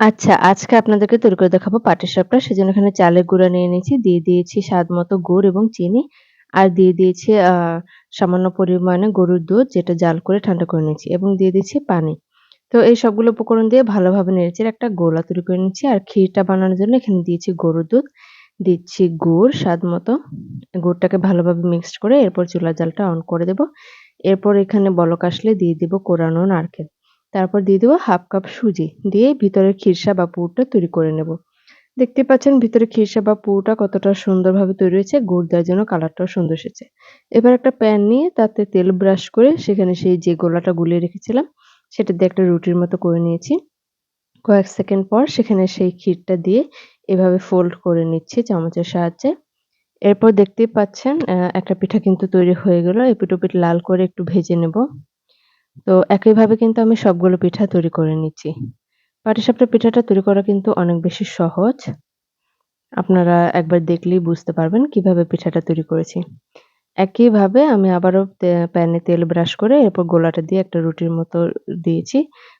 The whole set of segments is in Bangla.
আচ্ছা, আজকে আপনাদেরকে তৈরি করে দেখাবো পাটের সাপটা সেজন্য এখানে চালের গুঁড়া নিয়ে নিয়েছি। দিয়ে দিয়েছি স্বাদ মতো গুড় এবং চিনি। আর দিয়ে দিয়েছি সামান্য পরিমাণে গরুর দুধ যেটা জাল করে ঠান্ডা করে নিয়েছি এবং দিয়ে দিয়েছি পানি। তো এই সবগুলো উপকরণ দিয়ে ভালোভাবে নেড়েচেড়ে একটা গোলা তৈরি করে নিচ্ছি। আর ক্ষীরটা বানানোর জন্য এখানে দিয়েছি গরুর দুধ, দিচ্ছি গুড় স্বাদ মতো গুড়টাকে ভালোভাবে মিক্সড করে এরপর চুলার জালটা অন করে দেব। এরপর এখানে বলক আসলে দিয়ে দিব কোরানো নারকেল। তারপর দিয়ে দেবো হাফ কাপ সুজি। দিয়ে ভিতরে খিরসা বা পুরটা তৈরি করে নেব। দেখতে পাচ্ছেন ভিতরে খিরসা বা পুরটা কতটা সুন্দরভাবে তৈরি হয়েছে। গুড় দেওয়ার জন্য কালারটাও সুন্দর এসেছে। এবার একটা প্যান নিয়ে তাতে তেল ব্রাশ করে সেখানে সেই যে গোলাটা গুলিয়ে রেখেছিলাম, সেটা দিয়ে একটা রুটির মতো করে নিয়েছি। কয়েক সেকেন্ড পর সেখানে সেই ক্ষীরটা দিয়ে এভাবে ফোল্ড করে নিচ্ছি চামচের সাহায্যে। এরপর দেখতেই পাচ্ছেন একটা পিঠা কিন্তু তৈরি হয়ে গেল। এপিঠ ওপিঠ লাল করে একটু ভেজে নেব। তো একইভাবে কিন্তু আমি সবগুলো পিঠা তৈরি করে নিচ্ছি। পাটিসাপটা পিঠাটা তৈরি করা কিন্তু অনেক বেশি সহজ। আপনারা একবার দেখলেই বুঝতে পারবেন কীভাবে পিঠাটা তৈরি করেছি। একইভাবে আমি আবারও প্যানে তেল ব্রাশ করে এরপর গোলাটা দিয়ে একটা রুটির মতো দিয়েছি।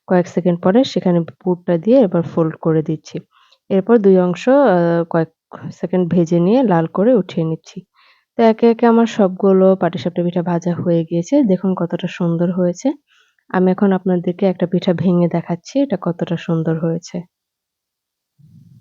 কয়েক সেকেন্ড পরে সেখানে পুরটা দিয়ে এবার ফোল্ড করে দিচ্ছি। এরপর দুই অংশ কয়েক সেকেন্ড ভেজে নিয়ে লাল করে উঠিয়ে নিচ্ছি। তো একে, একে আমার সবগুলো পাটিসাপটা পিঠা ভাজা হয়ে গিয়েছে। দেখুন কতটা সুন্দর হয়েছে। আমি এখন আপনাদেরকে একটা পিঠা ভেঙে দেখাচ্ছি এটা কতটা সুন্দর হয়েছে।